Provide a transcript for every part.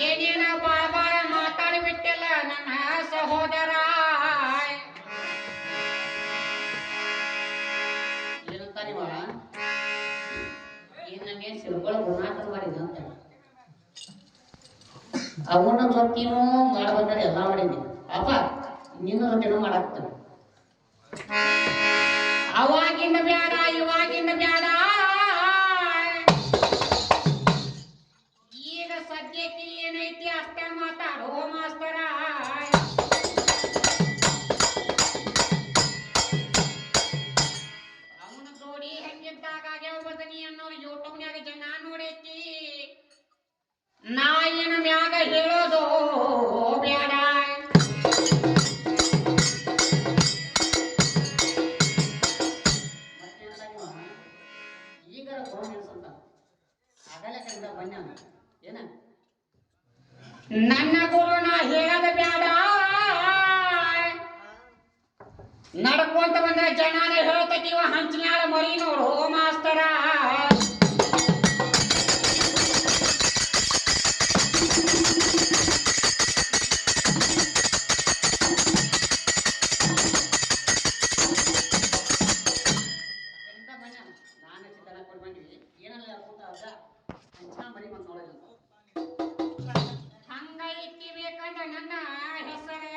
ಏನೇನ ಬಾಳ ಬಾಳ ಮಾತಾಡಿಬಿಟ್ಟಿಲ್ಲ ನನ್ನ ಸಹೋದರ. ಅವನ ಮತ್ತೇನು ಮಾಡ್ಬೇಕಾರೆ ಎಲ್ಲ ಅಪ್ಪ ನಿನ್ನ ಅವಾಗಿಂದ ಬ್ಯಾಡ ಅನ್ನೋರು ಯೂಟ್ಯೂಬ್ನ್ಯಾಗ ಜನ ನೋಡೈತಿ ನಾ ಏನು ಮ್ಯಾಗ ಹೇಳೋದು ಬ್ಯಾಡ ಈಗ ಫೋನ್ ನಿಲ್ಸಂತ ಆಗಲೇ ಕಂಡ ಬನ್ನಿ ಏನ ನನ್ನ ಗುರು ನಾ ಹೇಳದ ಬ್ಯಾಡ ನಡ್ಕೊಂತ ಬಂದ್ರೆ ಜನಾನೇ ಹೇಳ್ತೈತಿವ ಹಂಚಿನ್ಯಾಳ ಮರಿ ನೋಡು ಮಾಸ್ತರ ನಾನು ಚಿತ್ರ ಕೊಡ್ಬಂದಿವಿ. ಏನಲ್ಲ ಊಟ ಅದ ಅಂಚಾ ಮರಿ ಬಂದು ನೋಡೋದು ಹಂಗ ಇಟ್ಟಿಬೇಕಂದ ನನ್ನ ಹೆಸರೇ.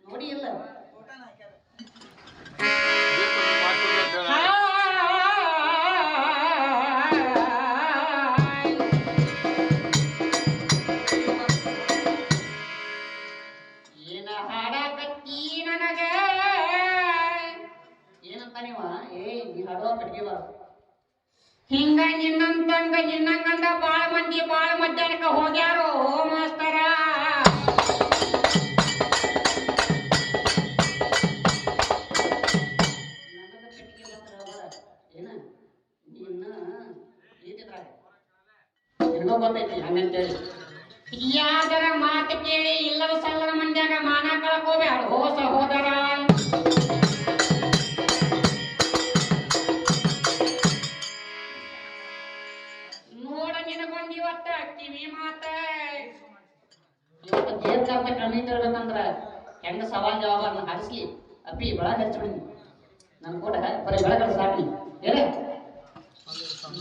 ನೋಡಿ ಇಲ್ಲ ಏನ ಹಾಡಕತ್ತಿ ನನಗ? ನೀ ಹಾಡೋ ಕಟ್ಗೆ ಬರ ಹಿಂಗ ನಿನ್ನಂತಂಗ ನಿನ್ನಂಗಂದ ಬಾಳ ಮಂದಿ, ಬಾಳ ಮಧ್ಯಾಹ್ನಕ್ಕ ಹೋಗ್ಯಾರೋ ಮಾಸ್ತರ. ಯಾದರ ಮಾತು ಕೇಳಿ ಇಲ್ಲದ ಸಲ್ಲದ ಮಂದ್ಯಾಗ ಮಾನ ದೇರ್ಕಾರ್ತ ಕಣ್ಣಿಂದ ತಿಳ್ಬೇಕಂದ್ರ ಹೆಂಗ ಸವಾಲ್ ಜವಾಬ್ ಹರಿಸ್ಲಿ. ಅಪ್ಪಿ ಬೆಳಗ್ ಹಚ್ಬಿಡಿ ನನ್ ಕೂಡ ಬರೀ ಬೆಳಗಡ ಸಾಕಿ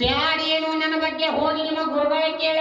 ಬ್ಯಾಡ ಏನು ನನ್ನ ಬಗ್ಗೆ ಹೋಗಿ ನಿಮ್ಮ ಗುರುಗಳ ಕೇಳ.